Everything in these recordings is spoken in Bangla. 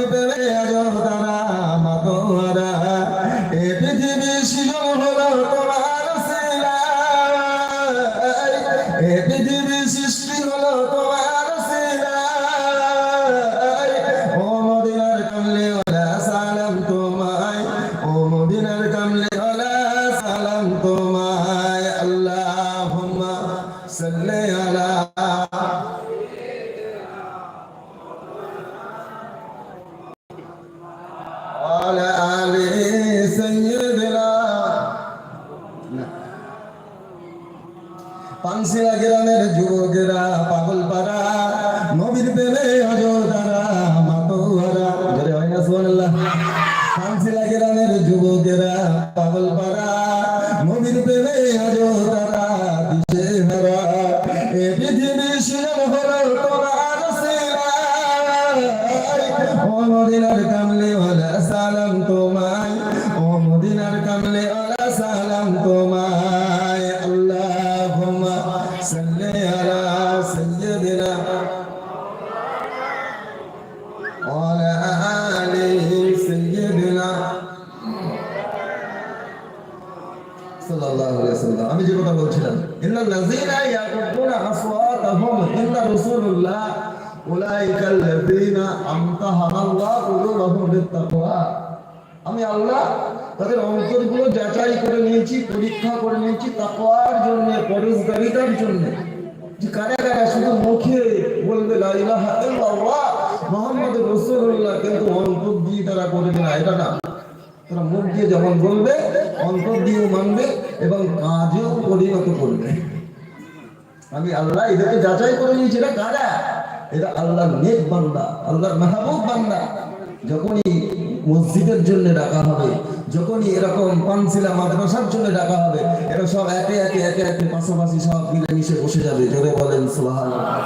নবীর শিরন হলো তোমার সিরায় ও দিয়েও মানবে এবং কাজেও পরিণত করবে। আমি আল্লাহ এদেরকে যাচাই করে নিয়েছি, এটা কারা? এটা আল্লাহর নেক বান্দা, আল্লাহর মাহবুব বান্দা। যখনই মসজিদের জন্য ডাকা হবে, যখনই এরকম পানসিলা মাদ্রাসার জন্য ডাকা হবে, এরা সব একে একে একে একে পাশাপাশি সব মিলেমিশে বসে যাবে। জোরে বলেন, সুবহানাল্লাহ।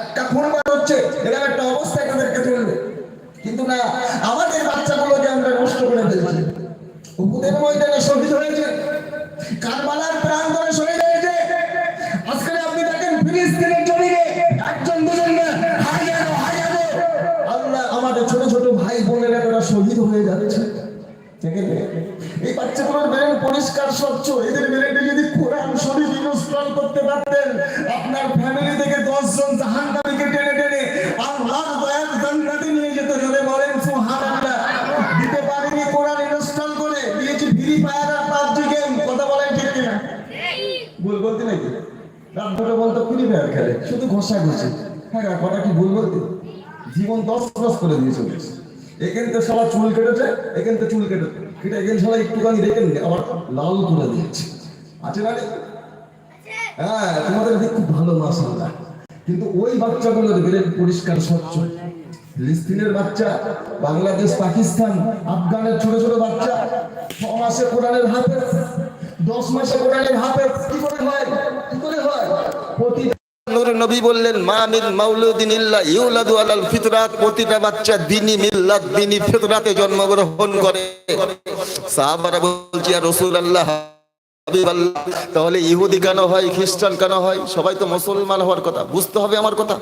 চারটা ফোন বার হচ্ছে, এরকম একটা অবস্থায় তাদেরকে তুলবে। কিন্তু না, আমাদের বাচ্চাগুলোকে আমরা নষ্ট করে ফেলছি উহুদের ময়দানে শহীদ হয়েছে, কারবালার প্রান্তরে শহীদ হয়েছে। আজকে আপনি দেখেন, ফিলিস্তিনের জমিনে একজন দুজন না আল্লাহ, আমাদের ছোট ছোট ভাই বোনেরা তারা শহীদ হয়ে যাচ্ছে। এই বাচ্চাগুলোর ব্রেন পরিষ্কার, স্বচ্ছ, এদের শুধু হ্যাঁ কথা কি ভুল বলতে? জীবন দশ দশ করে দিয়ে এখান সবার চুল কেটেছে, এখান চুল কেটেছে। কেটে এখানে সবাই একটুখানি আবার লাল দিয়েছে। আছে না হ্যাঁ তোমাদের খুব ভালো কিন্তু ওই বাচ্চাগুলোর পরিষ্কার স্বচ্ছ। ফিলিস্তিনের বাচ্চা, বাংলাদেশ, পাকিস্তান, আফগানের ছোট ছোট বাচ্চা, ছ মাসে কোরআনের হাফেজ, দশ মাসে কোরআনের হাফেজ। কি করে হয়? কি করে হয়? প্রতি নূর নবী বললেন, মা মিন মাউলুদিন ইল্লা ইউলাদু আলাল ফিতরাত। প্রতিটা বাচ্চা মিল্লাত ফিতরাতে জন্মগ্রহণ করে। সাহাবারা বলছি আর তাহলে ইহুদি কেন হয়, খ্রিস্টান কেন হয়? সবাই তো মুসলমান হওয়ার কথা, বুঝতে হবে আমার কথা।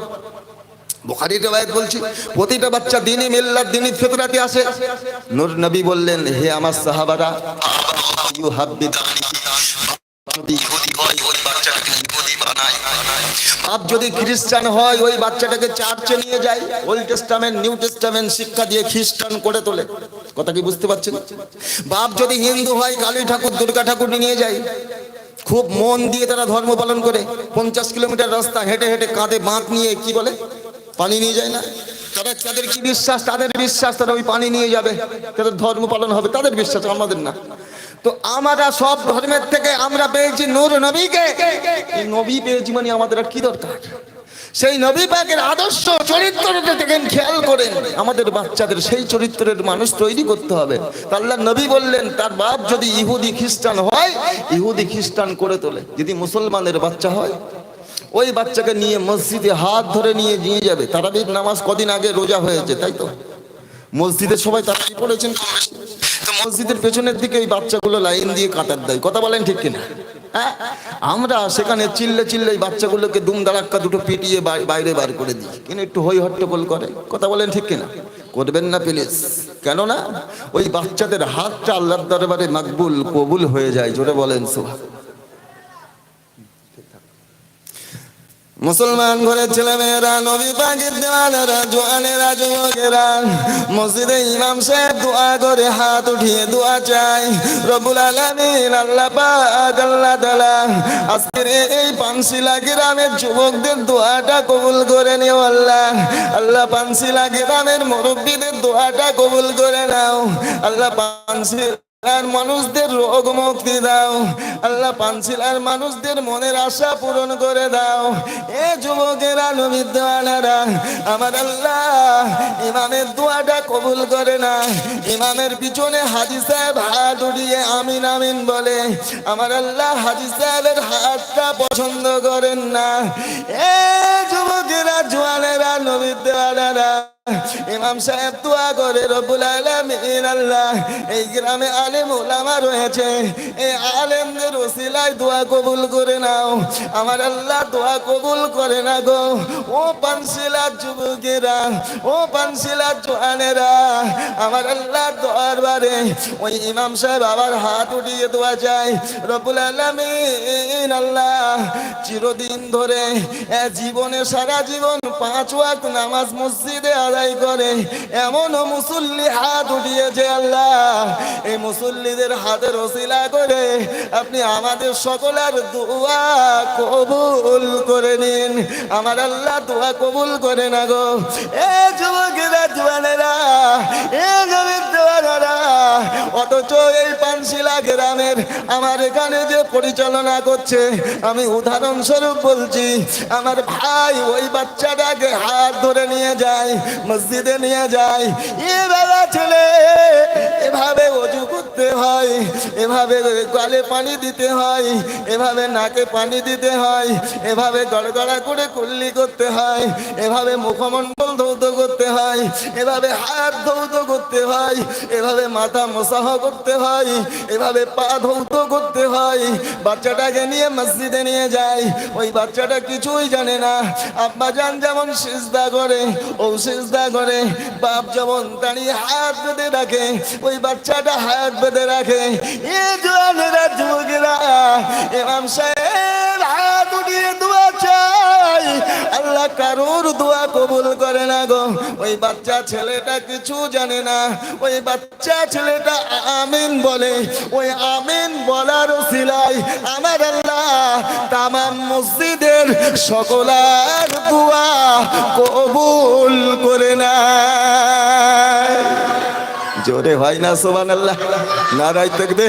রিওয়ায়াত বলছি, প্রতিটা বাচ্চা দিনী মিল্লাত দিনী ফিতরাতে আসে। নূর নবী বললেন, হে আমার সাহাবারা যদি ইহুদি হয় ওই বানায় বাপ যদি খ্রিস্টান হয়, ওই বাচ্চাটাকে চার্চে নিয়ে যায় ওল্ড টেস্টামেন্ট নিউ টেস্টামেন্ট শিক্ষা দিয়ে খ্রিস্টান করে তোলে। কথা কি বুঝতে পারছেন? বাপ যদি হিন্দু হয়, কালী ঠাকুর, দুর্গা ঠাকুর নিয়ে যায়, খুব মন দিয়ে তারা ধর্ম পালন করে। পঞ্চাশ কিলোমিটার রাস্তা, হেঁটে হেঁটে কাঁধে বাঁক নিয়ে, কি বলে? পানি নিয়ে যায় না। তারা তাদের কি বিশ্বাস, তাদের বিশ্বাস তারা ওই পানি নিয়ে যাবে। তাদের ধর্ম পালন হবে, তাদের বিশ্বাস আমাদের না। তো আমরা সব ধর্মের থেকে আমরা পেয়েছি নূর নবীকে। নবী পেয়েছি মানে আমাদের আর কি দরকার? সেই নবী পাকের আদর্শ চরিত্রটা খেয়াল করেন। আমাদের বাচ্চাদের সেই চরিত্রের মানুষ তৈরি করতে হবে। আল্লাহ নবী বললেন, তার বাপ যদি ইহুদি খ্রিস্টান হয়, ইহুদি খ্রিস্টান করে তোলে। যদি মুসলমানের বাচ্চা হয়, ওই বাচ্চাকে নিয়ে মসজিদে হাত ধরে নিয়ে নিয়ে যাবে। তারাবির নামাজ কদিন আগে রোজা হয়েছে, তাই তো? মসজিদে সবাই তারাবি পড়েছেন তো মসজিদের পেছনের দিকে এই বাচ্চাগুলো লাইন দিয়ে কাটার দেয়। কথা বলেন ঠিক কিনা? হ্যাঁ? আমরা সেখানে চিল্লে চিল্লে এই বাচ্চাগুলোকে দুম দাঁড়াক্কা দুটো পিটিয়ে বাইরে বার করে দিই। কিন্তু একটু হই হট্টগোল করে। কথা বলেন ঠিক কিনা? করবেন না প্লিজ। কেননা ওই বাচ্চাদের হাতটা আল্লাহর দরবারে মাকবুল, কবুল হয়ে যায়। জোরে বলেন সোহা মুসলমান ঘরের ছেলে মেয়েরা নবী পাকের দেওয়ানেরা জোয়ানেরা যুবকেরা মসজিদে ইমাম সাহেব দোয়া করে হাত উঠিয়ে দোয়া চাই রব্বুল আলামিন আল্লাহ আল্লাহ আজকের এই পানশিলা গ্রামের যুবকদের দোয়াটা কবুল করে নিও আল্লাহ। আল্লাহ পানশিলা গ্রামের মুরব্বীদের দোয়াটা কবুল করে নাও। আল্লাহ পানশিলা আর মানুষদের রোগ মুক্তি দাও। আল্লাহ পানশিলার মানুষদের মনের আশা পূরণ করে দাও। এ যুবকেরা নবীর দোয়ানারা আমার আল্লাহ ইমামের দোয়াটা কবুল করে না। ইমামের পিছনে হাজি সাহেব হাত উঠিয়ে আমিন আমিন বলে, আমার আল্লাহ হাজি সাহেবের হাতটা পছন্দ করেন না। এ যুবকেরা জোয়ানেরা নবীর ইমাম সাহেব দোয়া করে আল্লাহ, এই গ্রামে আলেম ওলামা রয়েছে। এই আলেমদের ওসিলায় দোয়া কবুল করে নাও। আমার আল্লাহ দোয়া কবুল করে না গো। ও পানশিলার যুবকেরা, ও পানশিলার জোয়ানেরা, আমার আল্লাহ দরবারে ওই ইমাম সাহেব আবার হাত উঠিয়ে দোয়া চাই রব্বুল আলামিন আল্লাহ, চিরদিন ধরে জীবনে সারা জীবন পাঁচ ওয়াক্ত নামাজ মসজিদে আদায় করে। এমন মুসল্লি হাত উঠিয়েছে আল্লাহ। এই মুসল্লিদের হাতের ওসিলা করে আপনি আমাদের সকলের দোয়া কবুল করে নিন। আমার আল্লাহ দোয়া কবুল করে না গো। এ যুবকেরা, জোয়ানেরা, এ নবীর অথচ এই পানশিলা গ্রামের আমার এখানে যে পরিচালনা করছে, আমি উদাহরণস্বরূপ বলছি, আমার ভাই ওই বাচ্চাটাকে হাত ধরে নিয়ে যায়, মসজিদে নিয়ে যায়। এ বাবা ছেলে, এভাবে অজু করতে হয়, এভাবে গালে পানি দিতে হয়, এভাবে নাকে পানি দিতে হয়, এভাবে গড়গড়া করে কুল্লি করতে হয়, এভাবে মুখমণ্ডল ধৌত করতে হয়, এভাবে হাত ধৌত করতে হয়, এভাবে মাথা মোসাহ করতে হয়, এভাবে পা ধৌত করতে হয়। বাচ্চাটাকে নিয়ে মসজিদে নিয়ে যায়, ওই বাচ্চাটা কিছুই জানে না। আব্বা যান যেমন সিজদা করে, ও সিজদা করে। বাপ যেমন দাঁড়িয়ে হাত বেঁধে রাখে, ওই বাচ্চাটা হাত বেঁধে রাখে। এ জোয়ানেরা যুবকেরা ইমাম সাহেব হাত উঠিয়ে দোয়া চাই আল্লাহ কারোর দোয়া কবুল করে না গো। ওই বাচ্চা ছেলেটা কিছু জানে না। ওই বাচ্চা ছেলেটা আমিন বলে, ওই আমিন বলার সিলাই আমার আল্লাহ তামাম মসজিদের সকলার দোয়া কবুল করে না জোরে হয় না সোমান আল্লাহ নারাই থাকবে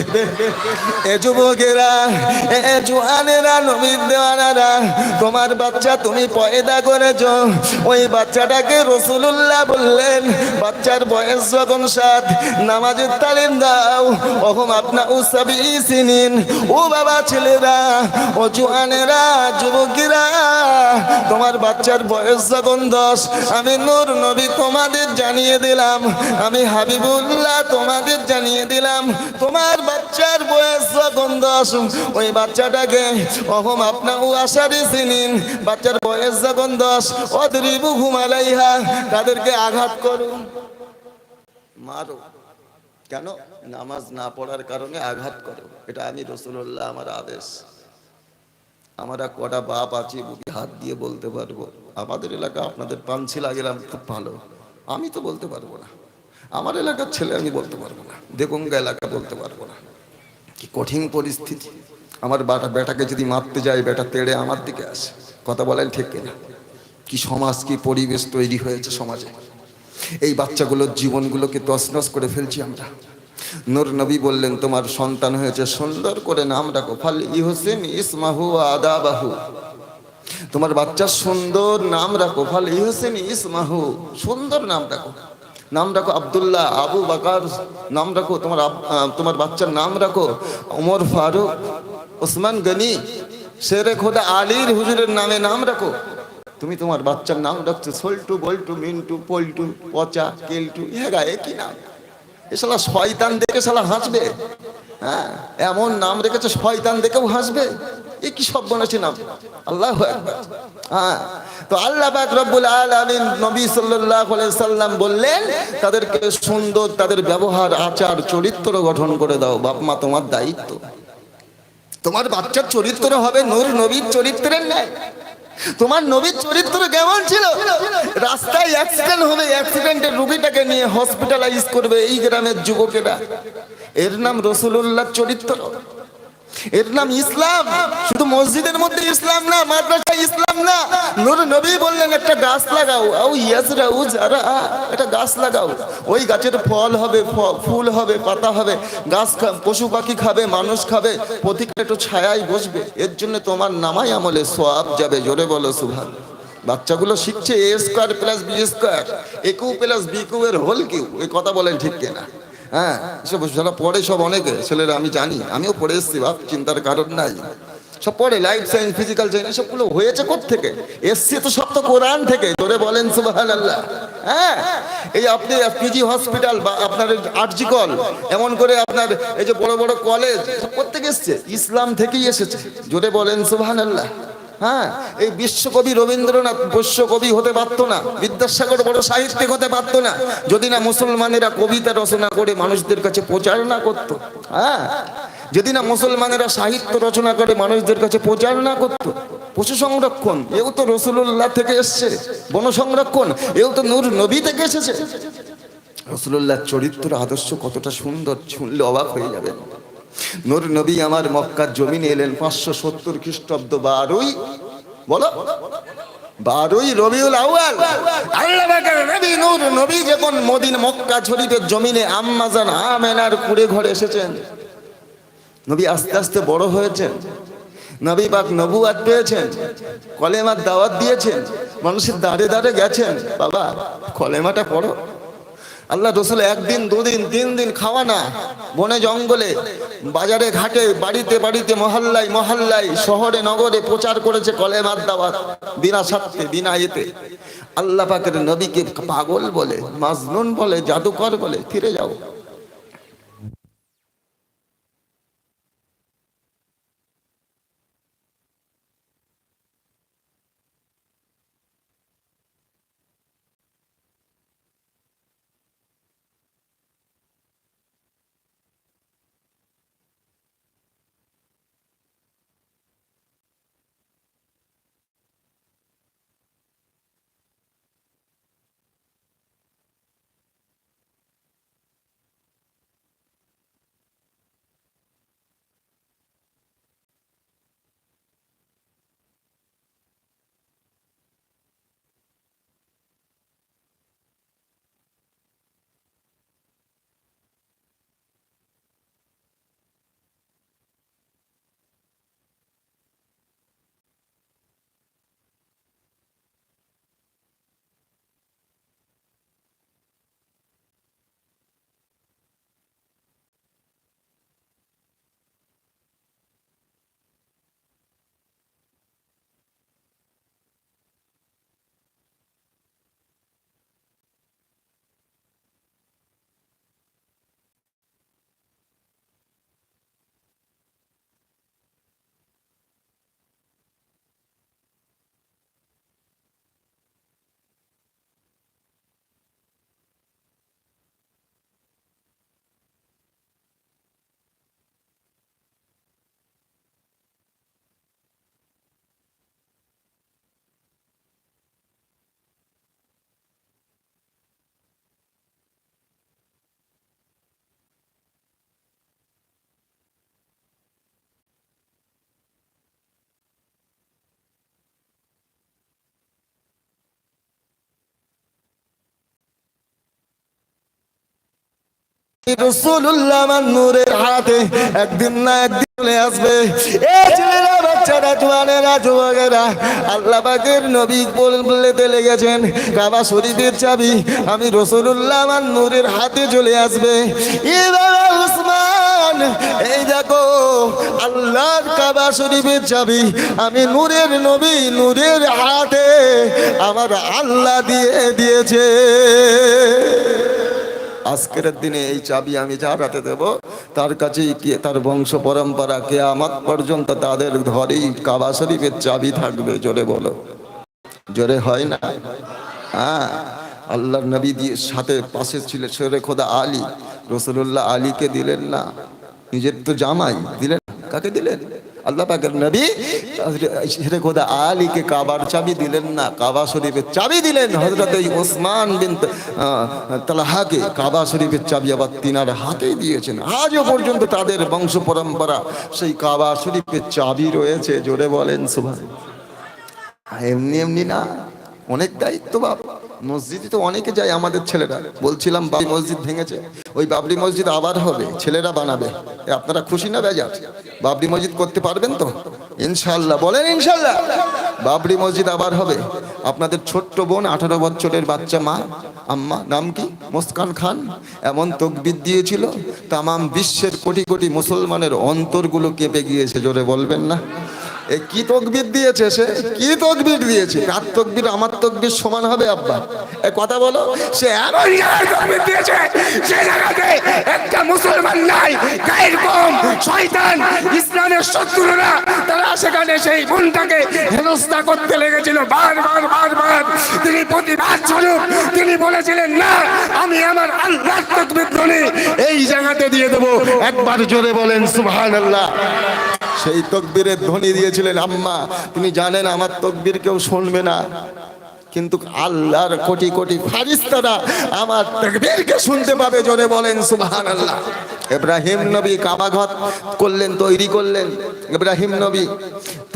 এ যুবকেরা, এ জোয়ানেরা নবীর দেওয়ানারা তোমার বাচ্চা তুমি পয়দা করেছ। ওই বাচ্চাটাকে রসুল্লাহ বললেন, বাচ্চার বয়স যখন সাত, নামাজের তালিম দাও। ওহম আপনা উসাবি সিনিন। ও বাবা ছেলেরা, ও জোয়ানেরা, যুবকেরা, তোমার বাচ্চার বয়স যখন দশ, আমি নূর নবী তোমাদের জানিয়ে দিলাম। আমি হাবিবুল্লাহ তোমাদের জানিয়ে দিলাম, তোমার বাচ্চার বয়স যখন দশ, ওই বাচ্চাটাকে অহম আপনাও আশারি চিনিন বাচ্চার বয়স যখন দশ, অদ্রিবু ঘুমালাইহা, তাদেরকে আঘাত করুন। মারো। কেন? নামাজ না পড়ার কারণে আঘাত করো। এটা আমি রসুল্লাহ আমার আদেশ। আমরা কটা বাপ আছি, বুকে হাত দিয়ে বলতে পারব। আমাদের এলাকা আপনাদের পানছিলা গেলাম, খুব ভালো। আমি তো বলতে পারব না। আমার এলাকার ছেলে আমি বলতে পারব না, দেগঙ্গা এলাকা বলতে পারব না। কি কঠিন পরিস্থিতি। আমার বাটা বেটাকে যদি মারতে যায়, বেটা তেড়ে আমার দিকে আসে। কথা বলেন ঠিক কিনা? কি সমাজ, কি পরিবেশ তৈরি হয়েছে সমাজে? এই বাচ্চাগুলোর জীবনগুলোকে তছনছ করে ফেলছি আমরা। নূর নবী বললেন, তোমার সন্তান হয়েছে সুন্দর করে নাম রাখো ফাল ইহসেন ইসমাহু আদাবাহু। তোমার বাচ্চার সুন্দর নাম রাখো। ফালি হোসেন ইসমাহু, সুন্দর নাম রাখো। নাম রাখো আব্দুল্লাহ, আবু বাকার, নাম রাখো তোমার তোমার বাচ্চার নাম রাখো ওমর ফারুক, ওসমান গনি, শেরে খোদা আলীর হুজুরের নামে নাম রাখো। তুমি তোমার বাচ্চার নাম রাখছো, সল্টু, বল্টু, মিন্টু, পল্টু, পচা, কেলটু হ্যাঁ একই নাম। এ শালা শয়তান দেখে শালা হাসবে হ্যাঁ? এমন নাম রেখেছে, শয়তান দেখেও হাসবে। এ কি সব বলেছে নাম? আল্লাহ হ্যাঁ। তো আল্লাহ পাক রব্বুল আলামিন নবী সাল্লাল্লাহু আলাইহি সাল্লাম বললেন, তাদেরকে সুন্দর তাদের ব্যবহার, আচার, চরিত্র গঠন করে দাও। বাপ মা, তোমার দায়িত্ব। তোমার বাচ্চার চরিত্র হবে নূর নবীর চরিত্রের ন্যায়। তোমার নবীর চরিত্র কেমন ছিল? রাস্তায় অ্যাক্সিডেন্ট হবে অ্যাক্সিডেন্টের রুগীটাকে নিয়ে হসপিটালাইজ করবে এই গ্রামের যুবকেরা। এর নাম রসুল্লাহ চরিত্র। এর নাম ইসলাম। শুধু মসজিদের মধ্যে ইসলাম না মাদ্রাসা ইসলাম না। নূর নবী বললেন, একটা গাছ লাগাও। আও ইয়াসরা উ যারা। একটা গাছ লাগাও। ওই গাছের ফল হবে, ফুল হবে, পাতা হবে। গাছ পশু পাখি খাবে, মানুষ খাবে। প্রতিটা একটু ছায়ায় বসবে। এর জন্য তোমার নামাই আমলে সোয়াব যাবে। জোরে বলো সুভান বাচ্চাগুলো শিখছে A square plus B square A cube plus B cube এর হোল কিউ এই কথা বলেন ঠিক কিনা? হ্যাঁ সব যারা পড়ে সব অনেকে ছেলেরা, আমি জানি। আমিও পড়ে এসেছি, বাপ, চিন্তার কারণ নাই। সব পড়ে লাইফ সায়েন্স ফিজিক্যাল সায়েন্স এসবগুলো হয়েছে থেকে এসছে তো সব তো কোরআন থেকে ধরে বলেন সুবাহান আল্লাহ হ্যাঁ এই আপনি পিজি হসপিটাল বা আপনার আরজি কল, এমন করে আপনার এই যে বড় বড় কলেজ সব প্রত্যেক এসছে? ইসলাম থেকেই এসেছে, জোরে বলেন সুবাহান আল্লাহ হ্যাঁ এই বিশ্বকবি রবীন্দ্রনাথ বিশ্বকবি হতে পারতো না, বিদ্যাসাগর বড় সাহিত্যিক হতে পারতো না। যদি না মুসলমানেরা কবিতা রচনা করে মানুষদের কাছে প্রচার না করতো হ্যাঁ যদি না মুসলমানেরা সাহিত্য রচনা করে মানুষদের কাছে প্রচার না করতো, পশু সংরক্ষণ, এও তো রসুল্লাহ থেকে এসছে, বন সংরক্ষণ, এও তো নূর নবী থেকে এসেছে। রসুল্লাহ চরিত্র আদর্শ কতটা সুন্দর, শুনলে অবাক হয়ে যাবেন। নূর নবী আমার মক্কার জমিনে এলেন পাঁচশো সত্তর খ্রিস্টাব্দ বারোই, বলো? বারোই রবিউল আউয়াল। আল্লাহ নবী নূর নবী যখন মদিন মক্কা শরীফের জমিনে আম্মাজান আমেনার কুড়ে ঘরে এসেছেন, নবী আস্তে আস্তে বড় হয়েছেন, নবী পাক নবুয়াত পেয়েছেন, কলেমার দাওয়াত দিয়েছেন, মানুষের দাঁড়ে দাঁড়ে গেছেন, বাবা, কলেমাটা পড়ো। আল্লাহ রসুল একদিন, দুদিন তিন দিন খাওয়া না। বনে জঙ্গলে, বাজারে ঘাটে, বাড়িতে বাড়িতে, মহল্লায় মহল্লায়, শহরে, নগরে প্রচার করেছে কলে দাওয়াত বিনা স্বার্থে, বিনা এতে আল্লাহ পাকের নবীকে পাগল বলে, মাজনুন বলে, জাদুকর বলে, ফিরে যাও। নূরের হাতে একদিন না একদিন চলে আসবে। কাবা চাবি, আমি রসুল্লাহ নূরের হাতে চলে আসবে। উসমান, এই দেখো, আল্লাহর কাবা শরীফের চাবি, আমি নূরের নবী নূরের হাতে আমার আল্লাহ দিয়ে দিয়েছে। আজকের দিনে এই চাবি আমি যার হাতে দেব, তার কাছেই তার বংশ পরম্পরা কে আমার পর্যন্ত তাদের ঘরেই কাবা শরীফের চাবি থাকবে, জোরে বলো। জোরে হয় না? হ্যাঁ আল্লাহর নবী দিয়ে সাথে পাশে ছিল শেরে খোদা আলী। রসুল্লাহ আলীকে দিলেন না। নিজের তো জামাই দিলেন কাকে দিলেন? আল্লাহ নবী শেরে খোদা আলীকে কাবার চাবি দিলেন না, কাবা শরীফের চাবি দিলেন। হজরত ওসমান বিন তালাহাকে কাবা শরীফের চাবি আবার তিনার হাতেই দিয়েছেন। আজও পর্যন্ত তাদের বংশ পরম্পরা সেই কাবা শরীফের চাবি রয়েছে, জোরে বলেন সুভাষ এমনি এমনি না, অনেক দায়িত্ব বাপ মসজিদে তো অনেকে যায় আমাদের ছেলেরা। বলছিলাম, বাবরি মসজিদ ভেঙেছে। ওই বাবরি মসজিদ আবার হবে, ছেলেরা বানাবে। আপনারা খুশি না বেজার? বাবরি মসজিদ করতে পারবেন তো? ইনশাল্লাহ বলেন ইনশাল্লাহ বাবরি মসজিদ আবার হবে। আপনাদের ছোট্ট বোন, আঠারো বছরের বাচ্চা মা, আম্মা, নাম কি? মুস্কান খান। এমন তকবির দিয়েছিল, তামাম বিশ্বের কোটি কোটি মুসলমানের অন্তরগুলো কেঁপে গিয়েছে জোরে বলবেন না? কি তকবির দিয়েছে সে? কি তকবির দিয়েছে? তার তকবির? আমার তকবির সমান হবে, আব্বা? কথা বলো। সে একটা মুসলমান নাই, গায়ের কম, শয়তান, ইসলামের শত্রুরা, তারা সেখানে সেই বোনটাকে হেনস্থা করতে লেগেছিল। বারবার বারবার তিনি প্রতিবাদ স্বরূপ, তিনি বলেছিলেন, না, আমি আমার আল্লাহ তকবীর এই জায়গাতে দিয়ে দেবো। একবার জোরে বলেন, সুবহানাল্লাহ। সেই তকবীরের ধ্বনি দিয়েছিলেন, আম্মা, তুমি জানেন আমার তকবীর কেউ শুনবে না। কিন্তু আল্লাহর কোটি কোটি ফারিস্তারা আমার তকবীরকে শুনতে পাবে, জোরে বলেন, সুবহানাল্লাহ। ইব্রাহিম নবী কাবাঘর করলেন, তৈরি করলেন। ইব্রাহিম নবী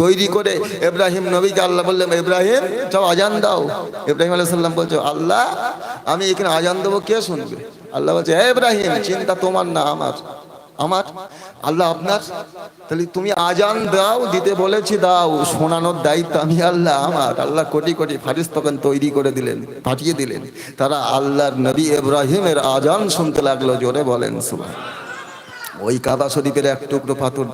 তৈরি করে ইব্রাহিম নবীকে আল্লাহ বললেন ইব্রাহিম যাও আজান দাও। ইব্রাহিম আলাইহিস সালাম বলছে, আল্লাহ, আমি এখানে আজান দেবো, কে শুনবে? আল্লাহ বলছে হে ইব্রাহিম চিন্তা তোমার না, আমার। আমার আল্লাহ আপনার, তাহলে তুমি আজান দাও, দিতে বলেছি দাও, শোনানোর দায়িত্ব আমি আল্লাহ আমার। আল্লাহ কোটি কোটি ফারিস তখন তৈরি করে দিলেন, পাঠিয়ে দিলেন। তারা আল্লাহর নবী ইব্রাহিমের আজান শুনতে লাগল, জোরে বলেন সুবাহ ওই কাবা শরীফের এক টুকরো পাথর,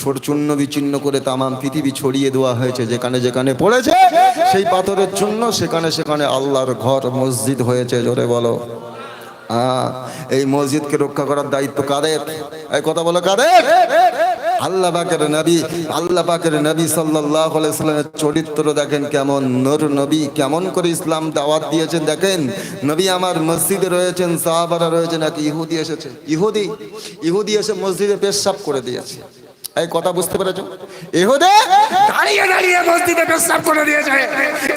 ছোট চূর্ণ বিচ্ছিন্ন করে তামাম পৃথিবী ছড়িয়ে দেওয়া হয়েছে, যেখানে যেখানে পড়েছে, সেই পাথরের জন্য সেখানে সেখানে আল্লাহর ঘর, মসজিদ হয়েছে, জোরে বলো। এই মসজিদকে রক্ষা করার দায়িত্ব কাদের? এই কথা বলো কাদের? আল্লাহ পাকের নবী, আল্লাহ পাকের নবী সাল্লাল্লাহু আলাইহি সাল্লামের চরিত্র দেখেন কেমন? নূর নবী কেমন করে ইসলাম দাওয়াত দিয়েছেন দেখেন? নবী আমার মসজিদে রয়েছেন, সাহাবারা রয়েছেন এক ইহুদি এসেছে ইহুদি ইহুদি এসে মসজিদে পেশাব করে দিয়েছে। এই কথা বুঝতে পেরেছ? ইহুদে দাঁড়িয়ে দাঁড়িয়ে মসজিদে প্রস্তাব করে দিয়েছে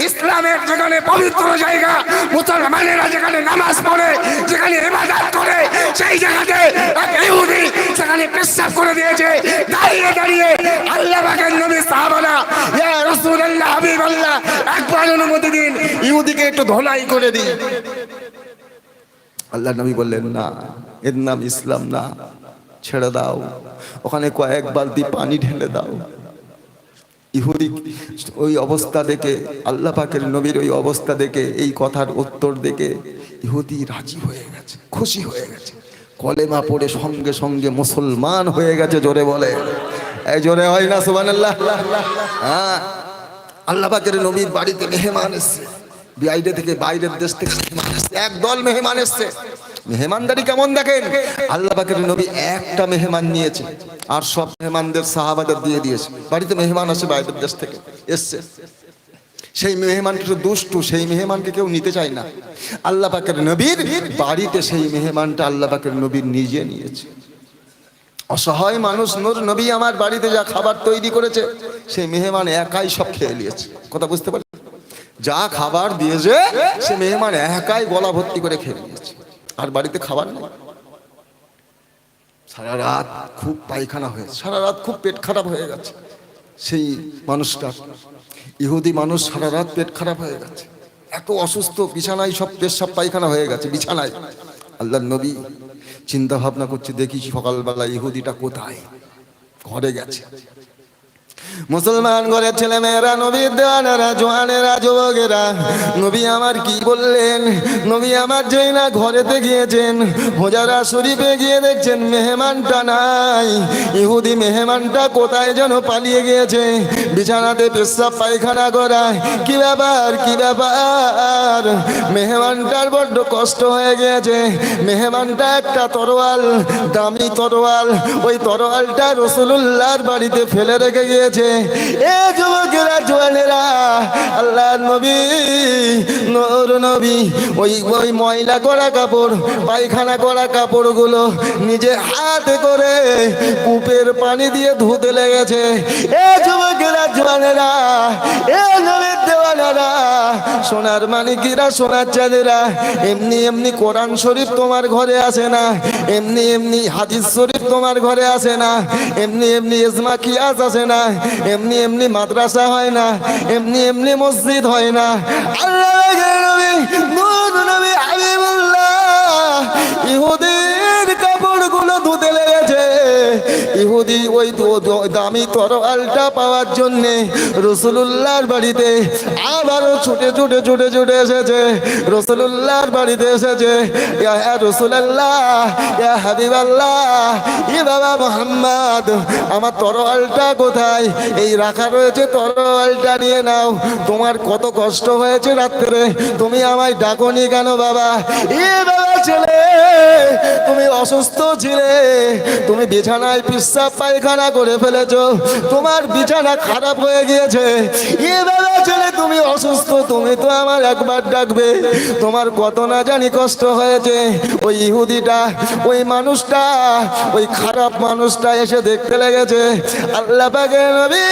ইসলামের যেখানে পবিত্র জায়গা মুসলমানেরা যেখানে নামাজ পড়ে যেখানে ইবাদত করে সেই জায়গাতে এক ইহুদি সেখানে প্রস্তাব করে দিয়েছে দাঁড়িয়ে দাঁড়িয়ে আল্লাহ পাকের নবী সাহাবারা ইয়া রাসূলুল্লাহ হাবিবাল্লাহ একবার অনুমতি দিন ইহুদিকে একটু ধোলাই করে দিন। আল্লাহ নবী বললেন না এর নাম ইসলাম না। ছেড়ে দাও। ওখানে কয়েক বালতি পানি ঢেলে দাও। ইহুদি ওই অবস্থা দেখে, আল্লাহ পাকের নবীর ওই অবস্থা দেখে, এই কথার উত্তর দেখে ইহুদি রাজি হয়ে গেছে, খুশি হয়ে গেছে। কলেমা পড়ে সঙ্গে সঙ্গে মুসলমান হয়ে গেছে, জোরে বলে। এই জোরে হয় না সুবান আল্লাহ হ্যাঁ আল্লাহ পাকের নবীর বাড়িতে মেহমান এসছে। বাইরে থেকে বাইরের দেশ থেকে মেহমান এসছে। একদল মেহমান এসছে। মেহমানদারি কেমন দেখেন? আল্লাহ পাকের নবী একটা মেহমান নিয়েছে, আর সব মেহমানদের সাহাবাদের দিয়ে দিয়েছে। বাড়িতে মেহমান আসে বাইরের দেশ থেকে, এসছে। সেই মেহমানটা একটু দুষ্টু, সেই মেহমানকে কেউ নিতে চায় না। আল্লাহ পাকের নবীর বাড়িতে সেই মেহমানটা আল্লাহ পাকের নবীর নিজে নিয়েছে। অসহায় মানুষ, নূর নবী আমার বাড়িতে যা খাবার তৈরি করেছে, সেই মেহমান একাই সব খেয়ে নিয়েছে। কথা বুঝতে পারি যা খাবার দিয়েছে, সে মেহমান একাই গলা ভর্তি করে খেয়ে আর বাড়িতে খাবার নেই? সারা রাত খুব পায়খানা হয়েছে। সারা রাত খুব পেট খারাপ হয়ে গেছে। সেই মানুষটা ইহুদি মানুষ সারা রাত পেট খারাপ হয়ে গেছে। এত অসুস্থ বিছানায় সব পেশাব পায়খানা হয়ে গেছে বিছানায়। আল্লাহ নবী চিন্তা ভাবনা করছে দেখি সকালবেলা ইহুদিটা কোথায়? ঘরে গেছে। মুসলমান ঘরের ছেলে মেয়েরা নবীর দেওয়ানেরা, জোয়ানেরা, যুবকেরা, নবী আমার কি বললেন? নবী আমার যেই না ঘরেতে গিয়েছেন, হোজারা শরীফে গিয়ে দেখছেন, মেহমানটা নাই। ইহুদি মেহমানটা কোথায় যেন পালিয়ে গিয়েছে? বিছানাতে পেশাব, পায়খানা করা, কি ব্যাপার কি ব্যাপার? মেহমানটার বড্ড কষ্ট হয়ে গিয়েছে। মেহমানটা একটা তরোয়াল, দামি তরোয়াল। ওই তরোয়ালটা রসুলুল্লাহর বাড়িতে ফেলে রেখে গিয়েছে। এ যুবকেরা জোয়ানেরা আল্লাহ নবী, নূর নবী, ওই ওই ময়লা করা কাপড়, পায়খানা করা কাপড়গুলো নিজে হাতে করে কূপের পানি দিয়ে ধুতে লেগেছে। এ যুবকেরা জোয়ানেরা, এ নবীর দেওয়ানেরা, সোনার মানিকিরা, সোনার চাঁদেরা, এমনি এমনি কোরআন শরীফ তোমার ঘরে আসে না, এমনি এমনি হাদিস শরীফ তোমার ঘরে আসে না, এমনি এমনি ইজমা কিয়াস আসে না এমনি এমনি মাদ্রাসা হয় না, এমনি এমনি মসজিদ হয় না। আল্লাহ নবী নবী ইহুদির কাপড়গুলো ইহুদি ওই দামি তরোয়ালটা পাওয়ার জন্যে রসুলুল্লাহর বাড়িতে আবারও ছুটে ছুটে ছুটে ছুটে এসেছে। রসুলুল্লাহর বাড়িতে এসেছে। ইয়া আমার তরোয়ালটা কোথায়? এই রাখা রয়েছে তরোয়ালটা, নিয়ে নাও। তোমার কত কষ্ট হয়েছে রাত্রে। তুমি আমায় ডাকনি কেন বাবা? এ বাবা ছেলে, তুমি অসুস্থ ছিলে। তুমি বিছানায় পিসাব পায়খানা করে ফেলেছো। তোমার বিছানা খারাপ হয়ে গিয়েছে। এ বাবা ছেলে তুমি অসুস্থ, তুমি তো আমার একবার ডাকবে। তোমার কত না জানি কষ্ট হয়েছে। ওই ইহুদিটা, ওই মানুষটা, ওই খারাপ মানুষটা এসে দেখতে লেগেছে। আল্লাহ পাকে নবী,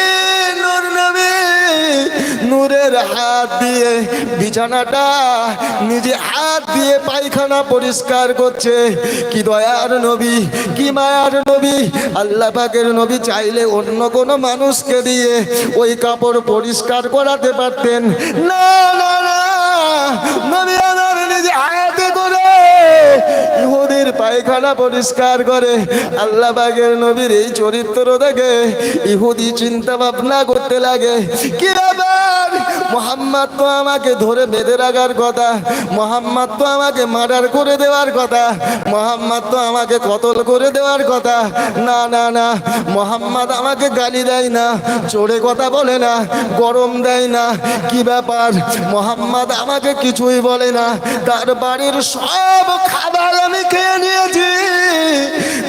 নূরের হাত দিয়ে বিছানাটা নিজে হাত দিয়ে পায়খানা পরিষ্কার করছে। কি দয়ার নবী, কি মায়ার নবী আল্লাহ পাকের নবী চাইলে অন্য কোনো মানুষকে দিয়ে ওই কাপড় পরিষ্কার করাতে পারতেন। না না না, নবী আমার নিজে আয়াতে করে ইহুদির পায়খানা পরিষ্কার করে আল্লাহ বাগের নবীর এই চরিত্র দেখে ইহুদি চিন্তা ভাবনা করতে লাগে। কি মোহাম্মদ তো আমাকে ধরে বেঁধে রাখার কথা, মোহাম্মদ তো আমাকে মার্ডার করে দেওয়ার কথা, মোহাম্মদ তো আমাকে কতল করে দেওয়ার কথা। না না না, মোহাম্মদ আমাকে গালি দেয় না চড়ে কথা বলে না, গরম দেয় না। কি ব্যাপার? মোহাম্মদ আমাকে কিছুই বলে না, তার বাড়ির সব খাবার আমি খেয়ে নিয়েছি।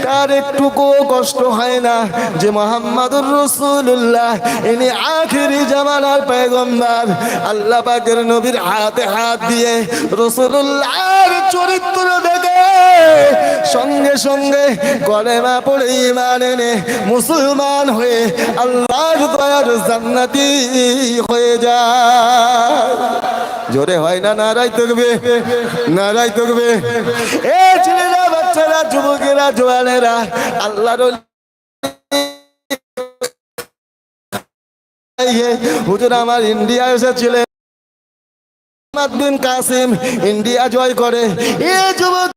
তার একটুকু কষ্ট হয় না যে মোহাম্মদুর রসুল্লাহ ইনি আখিরি জামানার পেগম্বার আল্লাহ পাকের নবীর হাতে হাত দিয়ে রসুল্লাহর চরিত্র দেখে সঙ্গে সঙ্গে কলেমা পড়ে ইমান এনে মুসলমান হয়ে আল্লাহর দয়ার জান্নাতি হয়ে যায়। জোরে হয় না নারাই তকবে নারাই তকবে এ ছেলেরা, বাচ্চারা, যুবকেরা, জোয়ানেরা, আল্লাহর হুজুর, আমার ইন্ডিয়া বিন কাসিম ইন্ডিয়া জয় করে। এ যুবক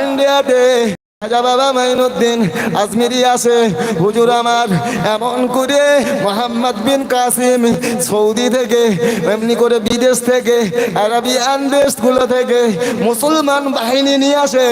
ইন্ডিয়াতে রাজা বাবা মাইনুদ্দিন আজমিরি আছে। হুজুর আমার এমন করে মোহাম্মদ বিন কাসিম সৌদি থেকে, এমনি করে বিদেশ থেকে, আরবিয়ান দেশগুলো থেকে মুসলমান বাহিনী নিয়ে আসে।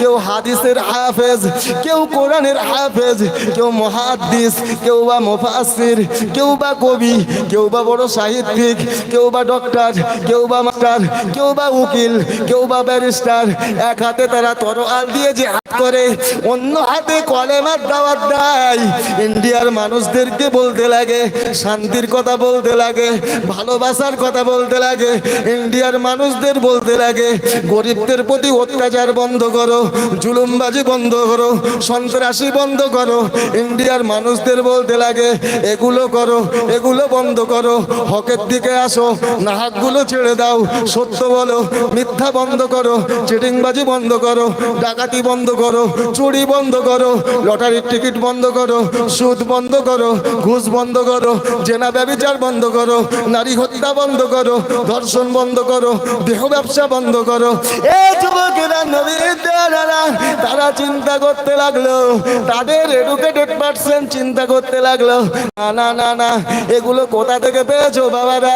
কেউ হাদিসের হাফেজ, কেউ কোরআনের হাফেজ, কেউ মহাদ্দিস, কেউ বা মুফাসসির, কেউ বা কবি, কেউ বা বড় সাহিত্যিক, কেউ বা ডক্টর, কেউ বা মাস্টার, কেউ বা উকিল, কেউ বা ব্যারিস্টার। এক হাতে তারা তরোয়াল দিয়ে যে করে, অন্য হাতে কলেমার দাওয়াত দেয়। ইন্ডিয়ার মানুষদেরকে বলতে লাগে, শান্তির কথা বলতে লাগে, ভালোবাসার কথা বলতে লাগে, ইন্ডিয়ার মানুষদের বলতে লাগে, গরিবদের প্রতি অত্যাচার বন্ধ করো, জুলুমবাজি বন্ধ করো, সন্ত্রাসী বন্ধ করো, ইন্ডিয়ার মানুষদের বলতে লাগে, এগুলো করো, এগুলো বন্ধ করো, হকের দিকে আসো নাহাকগুলো ছেড়ে দাও, সত্য বলো, মিথ্যা বন্ধ করো, চিটিংবাজি বন্ধ করো, ডাকাতি বন্ধ করো, চুরি বন্ধ করো, লটারির টিকিট বন্ধ করো, সুদ বন্ধ করো, ঘুষ বন্ধ করো, জেনা ব্যবচার বন্ধ করো, নারী হত্যা বন্ধ করো, ধর্ষণ বন্ধ করো, দেহ ব্যবসা বন্ধ করো। তারা চিন্তা করতে লাগল, তাদের এডুকেটেড পার্সন চিন্তা করতে লাগল, না না না না, এগুলো কোথা থেকে পেয়েছ বাবারা?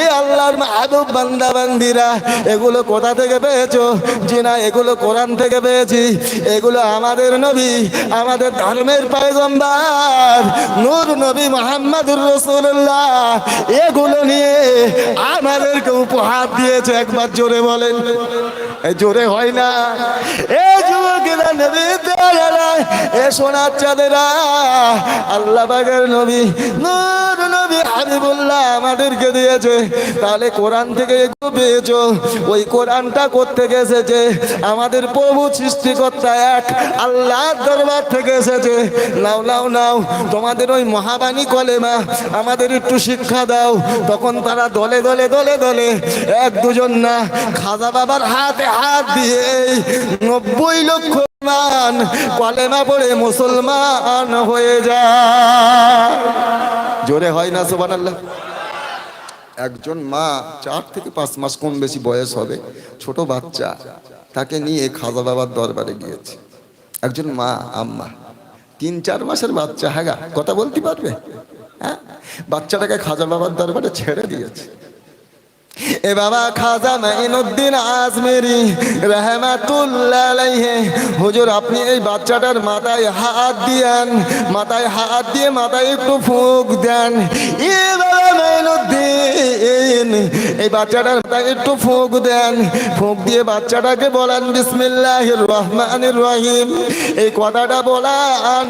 এ আল্লাহর মাহবুব বান্দা বান্দিরা এগুলো কোথা থেকে পেয়েছ? জি না এগুলো কোরআন থেকে পেয়েছি। এগুলো আমাদের নবী, আমাদের ধর্মের পায়গম্বার, নূর নবী মোহাম্মদুর রসুল্লাহ এগুলো নিয়ে আমাদেরকে উপহার দিয়েছে, একবার জোরে বলেন। জোরে হয় না। আমাদের প্রভু সৃষ্টিকর্তা এক। আল্লাহর দরবার থেকে এসেছে। নাও নাও নাও। তোমাদের ওই মহাবাণী কলেমা আমাদের একটু শিক্ষা দাও। তখন তারা দলে দলে দলে দলে এক দুজন না, খাজা বাবার হাতে হাত দিয়ে নব্বই লক্ষ মান কলেমা পড়ে মুসলমান হয়ে যায় জোরে হয় না সুবান আল্লাহ একজন মা, চার থেকে পাঁচ মাস কম বেশি বয়স হবে, ছোট বাচ্চা। তাকে নিয়ে খাজা বাবার দরবারে গিয়েছে। একজন মা, আম্মা। তিন, চার মাসের বাচ্চা হ্যাঁ কথা বলতে পারবে? হ্যাঁ? বাচ্চাটাকে খাজা বাবার দরবারে ছেড়ে দিয়েছে। এ বাবা খাজা মাইনুদ্দিন আজমেরি রহমাতুল্লাহ হুজুর, আপনি এই বাচ্চাটার মাথায় হাত দিয়েন, মাথায় হাত দিয়ে মাথায় একটু ফুঁক দেন। এ বাবা মাইনুদ্দিন, এই বাচ্চাটার মাথায় একটু ফুঁক দেন। ফুঁক দিয়ে বাচ্চাটাকে বলেন, বিসমিল্লাহির রহমানির রহিম। এই কথাটা বলান,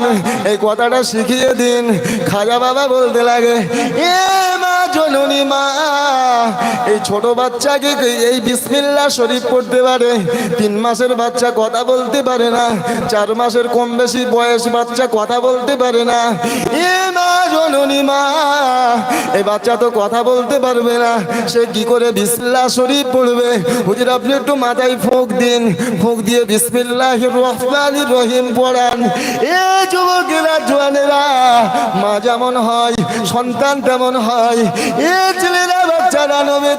এই কথাটা শিখিয়ে দিন। খাজা বাবা বলতে লাগে, এ মা জননী মা এই ছোট বাচ্চাকে কি এই বিসমিল্লা শরীফ পড়তে পারে। তিন মাসের বাচ্চা কথা বলতে পারে না। চার মাসের কম বেশি বয়স বাচ্চা কথা বলতে পারে না। এ মা জননী মা, এই বাচ্চা তো কথা বলতে পারবে না। সে কি করে বিসমিল্লা শরীফ পড়বে? হুজুর, আপনি একটু মাথায় ফোঁক দিন। ফোঁক দিয়ে বিসমিল্লাহ রহমানির রহিম পড়ান। এ যুবকেরা, জোয়ানেরা, মা যেমন হয়, সন্তান তেমন হয়। এ ছেলেরা, বাচ্চারা নবের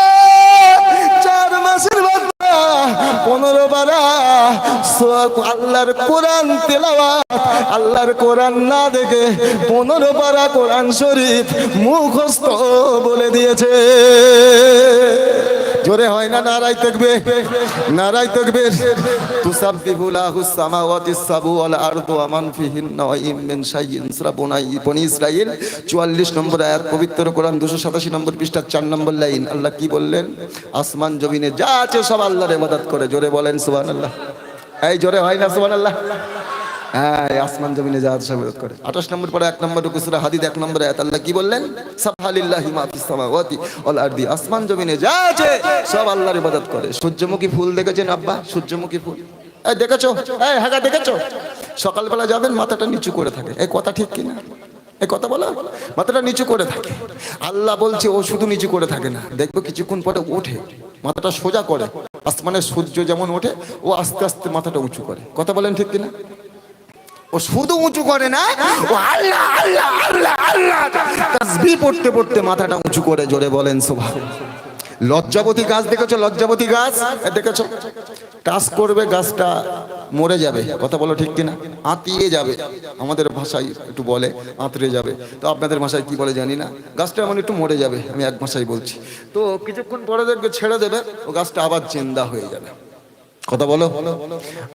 পনেরো বারা আল্লাহর কোরআন তেলাওয়াত, আল্লাহর কোরআন না দেখে পনেরো পারা কোরআন শরীফ মুখস্থ বলে দিয়েছে। জোরে হয় না নারাই থাকবে নারাই থাকবে তুসাব্বিহু লাহু সামাওয়াতি সাবু ওয়াল আরদু ওয়া মান ফিহিন্না ওয়া ইন মিন শাইইন সূরা বনি ইসরাইল 44 নম্বর আয়াত, পবিত্র কোরআন 287 নম্বর পৃষ্ঠা 4 নম্বর লাইন। আল্লাহ কি বললেন? আসমান, জমিনে যা আছে সব আল্লাহর ইবাদত করে। জোরে বলেন সুবহানাল্লাহ। এই জোরে হয় না, সুবহানাল্লাহ। হ্যাঁ এই আসমান জমিনে যা আছে সব ইবাদত করে। 28 নম্বর পরে এক নম্বর রুকু সূরা হাদিদ, এক নম্বর আয়াত, আল্লাহ কি বললেন? সাবহালিল্লাহি মা ফিস সামাওয়াতি ওয়াল আরদি। আসমান জমিনে যা আছে, সব আল্লাহর ইবাদত করে। সূর্যমুখী ফুল দেখেছেন, আব্বা? সূর্যমুখী ফুল। এই দেখেছ? এই হ্যাঁ দেখেছ? সকালবেলা যাবেন, মাথাটা নিচু করে থাকে। এই কথা ঠিক কিনা? এই কথা বলা। মাথাটা নিচু করে থাকে। আল্লাহ বলছে, ও শুধু নিচু করে থাকে না। দেখব কিছুক্ষণ পরে ওঠে মাথাটা সোজা করে আসমানের সূর্য যেমন ওঠে, ও আস্তে আস্তে মাথাটা উঁচু করে। কথা বলেন ঠিক কিনা? ও শুধু উঁচু করে না, ও আল্লাহ আল্লাহ আল্লাহ আল্লাহ, তাসবিহ পড়তে পড়তে মাথাটা উঁচু করে জোরে বলেন সুবহান লজ্জাবতী গাছ দেখেছ? লজ্জাবতী গাছ? দেখেছ? টাচ করবে, গাছটা মরে যাবে। কথা বলো ঠিক কিনা? আঁতিয়ে যাবে। আমাদের ভাষায় একটু বলে আঁতড়ে যাবে। তো আপনাদের ভাষায় কি বলে জানি না। গাছটা এমন একটু মরে যাবে, আমি এক ভাষায় বলছি। তো কিছুক্ষণ পরে দেখবে ছেড়ে দেবে, ও গাছটা আবার চিন্দা হয়ে যাবে। কথা বলো?